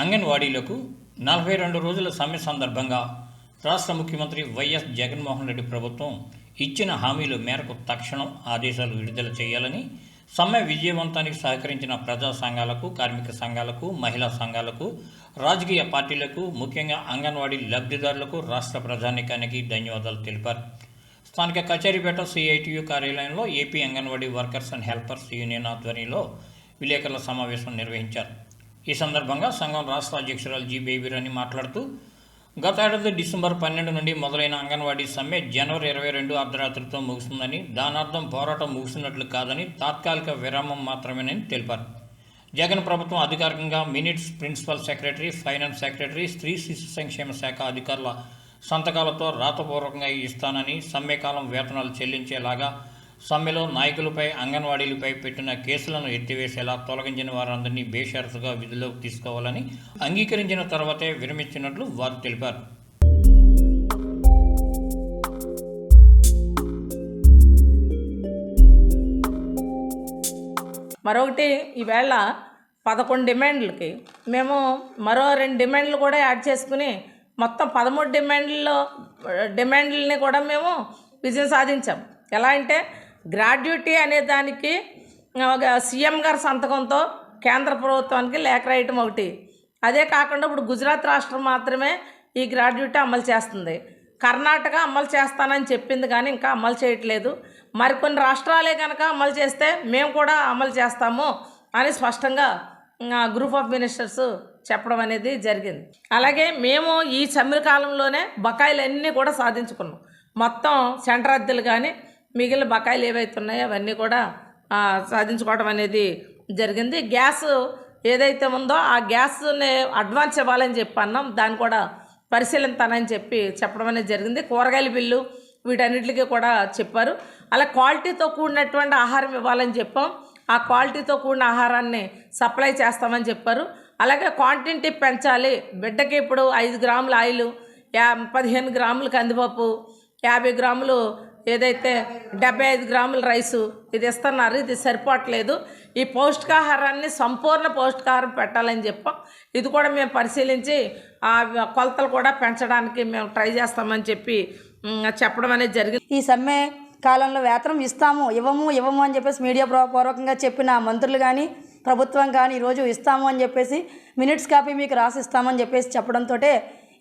అంగన్వాడీలకు నలభై రెండు రోజుల సమ్మె సందర్భంగా రాష్ట్ర ముఖ్యమంత్రి వైఎస్ జగన్మోహన్ రెడ్డి ప్రభుత్వం ఇచ్చిన హామీల మేరకు తక్షణం ఆదేశాలు విడుదల చేయాలని సమ్మె విజయవంతానికి సహకరించిన ప్రజా సంఘాలకు కార్మిక సంఘాలకు మహిళా సంఘాలకు రాజకీయ పార్టీలకు ముఖ్యంగా అంగన్వాడీ లబ్ధిదారులకు రాష్ట్ర ప్రధానికానికి ధన్యవాదాలు తెలిపారు. స్థానిక కచేరీపేట సిఐటియు కార్యాలయంలో AP anganwadi workers and helpers union ఆధ్వర్యంలో విలేకరుల సమావేశం నిర్వహించారు. ఈ సందర్భంగా సంఘం రాష్ట్ర అధ్యక్షురాలు జి బేబీరాణి మాట్లాడుతూ గత ఏడాది డిసెంబర్ పన్నెండు నుండి మొదలైన అంగన్వాడీ సమ్మె జనవరి ఇరవై రెండు అర్ధరాత్రితో ముగుస్తుందని దానార్థం పోరాటం ముగిసినట్లు కాదని తాత్కాలిక విరామం మాత్రమేనని తెలిపారు. జగన్ ప్రభుత్వం అధికారికంగా minutes principal secretary finance secretary స్త్రీ శిశు సంక్షేమ శాఖ అధికారుల సంతకాలతో రాతపూర్వకంగా ఇస్తానని సమ్మెకాలం వేతనాలు చెల్లించేలాగా సమ్మెలో నాయకులపై అంగన్వాడీలపై పెట్టిన కేసులను ఎత్తివేసేలా తొలగించిన వారందరినీ బేషరతుగా విధుల్లోకి తీసుకోవాలని అంగీకరించిన తర్వాతే విరమించినట్లు వారు తెలిపారు. మరొకటి ఈవేళ పదకొండు డిమాండ్లకి మేము మరో రెండు డిమాండ్లు కూడా యాడ్ చేసుకుని మొత్తం పదమూడు డిమాండ్లలో డిమాండ్లని కూడా మేము విజయం సాధించాం. ఎలా అంటే గ్రాడ్యుటీ అనే దానికి ఒక సీఎం గారి సంతకంతో కేంద్ర ప్రభుత్వానికి లేఖ రాయటం ఒకటి. అదే కాకుండా ఇప్పుడు గుజరాత్ రాష్ట్రం మాత్రమే ఈ గ్రాడ్యుటీ అమలు చేస్తుంది. కర్ణాటక అమలు చేస్తానని చెప్పింది కానీ ఇంకా అమలు చేయట్లేదు. మరికొన్ని రాష్ట్రాలే కనుక అమలు చేస్తే మేము కూడా అమలు చేస్తాము అని స్పష్టంగా గ్రూప్ ఆఫ్ మినిస్టర్స్ చెప్పడం అనేది జరిగింది. అలాగే మేము ఈ సమ్మె కాలంలోనే బకాయిలన్నీ కూడా సాధించుకున్నాం. మొత్తం సెంటర్ అద్దెలు కానీ మిగిలిన బకాయిలు ఏవైతే ఉన్నాయో అవన్నీ కూడా సాధించుకోవడం అనేది జరిగింది. గ్యాస్ ఏదైతే ఉందో ఆ గ్యాస్ని అడ్వాన్స్ ఇవ్వాలని చెప్పి అన్నాం. దాన్ని కూడా పరిశీలిస్తానని చెప్పి చెప్పడం అనేది జరిగింది. కూరగాయల బిల్లు వీటన్నిటికీ కూడా చెప్పారు. అలా క్వాలిటీతో కూడినటువంటి ఆహారం ఇవ్వాలని చెప్పాం. ఆ క్వాలిటీతో కూడిన ఆహారాన్ని సప్లై చేస్తామని చెప్పారు. అలాగే క్వాంటిటీ పెంచాలి. బిడ్డకి ఇప్పుడు ఐదు గ్రాముల ఆయిల్ యా పదిహేను గ్రాములు కందిపప్పు యాభై గ్రాములు ఏదైతే డెబ్బై ఐదు గ్రాముల రైసు ఇది ఇస్తున్నారు ఇది సరిపోవట్లేదు. ఈ పౌష్టికాహారాన్ని సంపూర్ణ పౌష్టికాహారం పెట్టాలని చెప్పాం. ఇది కూడా మేము పరిశీలించి ఆ కొలతలు కూడా పెంచడానికి మేము ట్రై చేస్తామని చెప్పి చెప్పడం అనేది జరిగింది. ఈ సమ్మె కాలంలో వేతనం ఇస్తాము ఇవ్వము ఇవ్వము అని చెప్పేసి మీడియా పూర్వ- పూర్వకంగా చెప్పిన మంత్రులు కానీ ప్రభుత్వం కానీ ఈరోజు ఇస్తాము అని చెప్పేసి మినిట్స్ కాపీ మీకు రాసిస్తామని చెప్పేసి చెప్పడంతో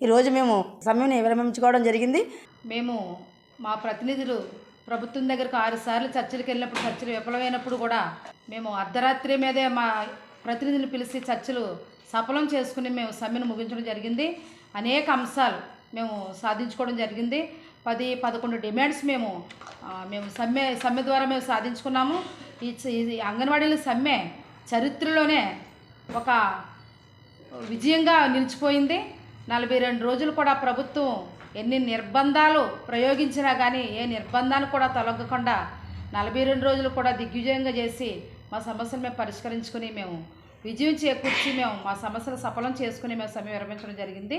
ఈరోజు మేము సమ్మెని విరమించుకోవడం జరిగింది. మేము మా ప్రతినిధులు ప్రభుత్వం దగ్గరకు ఆరుసార్లు చర్చలకు వెళ్ళినప్పుడు చర్చలు విఫలమైనప్పుడు కూడా మేము అర్ధరాత్రి మీదే మా ప్రతినిధులు పిలిచి చర్చలు సఫలం చేసుకుని మేము సమ్మెను ముగించడం జరిగింది. అనేక అంశాలు మేము సాధించుకోవడం జరిగింది. పది పదకొండు డిమాండ్స్ మేము మేము సమ్మె సమ్మె ద్వారా మేము సాధించుకున్నాము. ఈ అంగన్వాడీల సమ్మె చరిత్రలోనే ఒక విజయంగా నిలిచిపోయింది. నలభై రెండు రోజులు కూడా ప్రభుత్వం ఎన్ని నిర్బంధాలు ప్రయోగించినా కానీ ఏ నిర్బంధాలు కూడా తొలగకుండా నలభై రెండు రోజులు కూడా దిగ్విజయంగా చేసి మా సమస్యలు మేము పరిష్కరించుకుని మేము విజయం చేకూర్చి మేము మా సమస్యలు సఫలం చేసుకుని మేము సమయం విరమించడం జరిగింది.